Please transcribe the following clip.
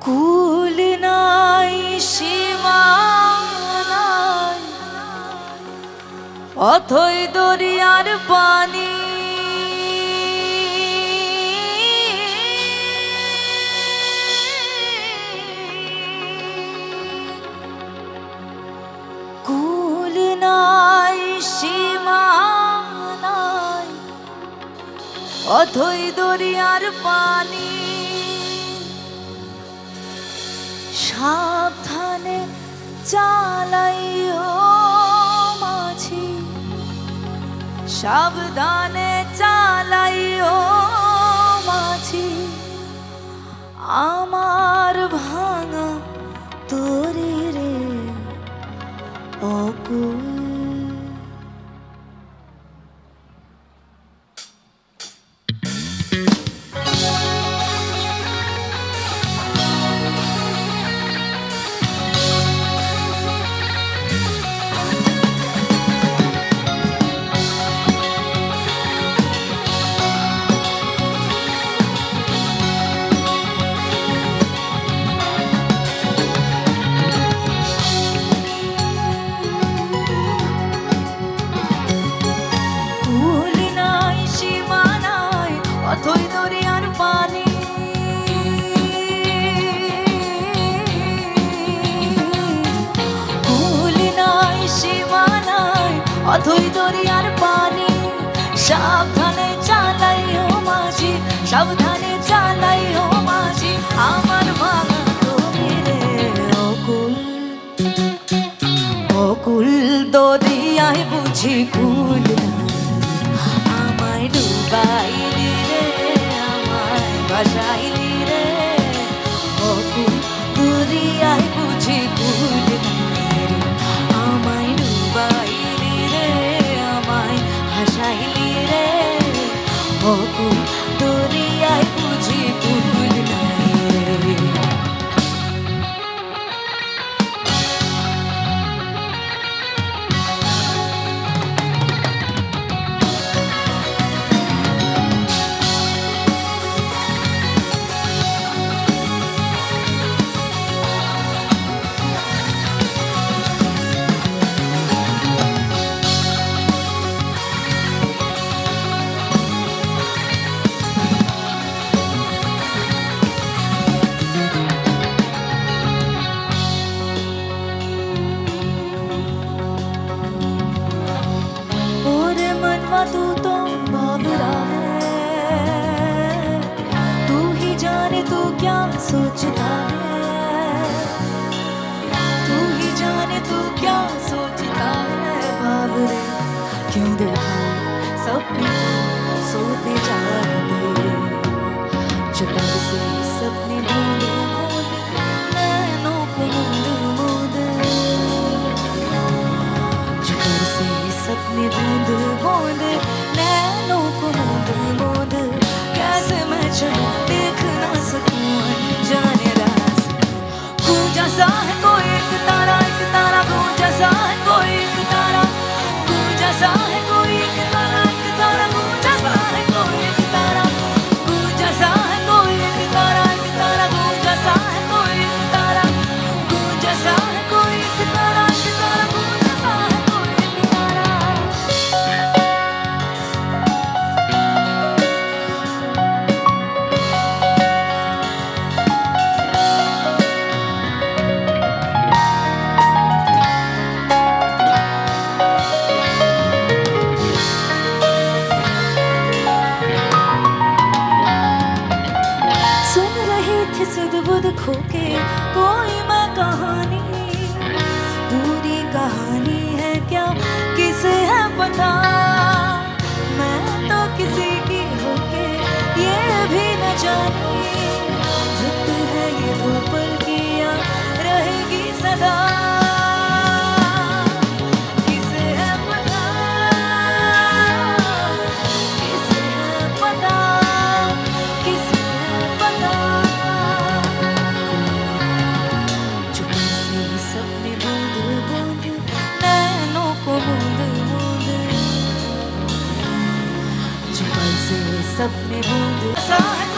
কুল নাই সীমা নাই। অথই দরিয়ার পানি। কুল নাই সীমা নাই। অথই দরিয়ার পানি। সাবধানে চালাইও মাঝি। সাবধানে চালাইও মাঝি। আমার ভাঙা তোরে রে অকুল আধুই দরিয়ার পানি, সাবধানে চালাই ও মাঝি, সাবধানে চালাই ও মাঝি, আমার ভাঙা তুমি রে অকুল। অকুল দরিয়ায় বুঝি কুল, আমায় ডুবাইলি রে, আমায় বাজাইলি saw सब में बूंद सा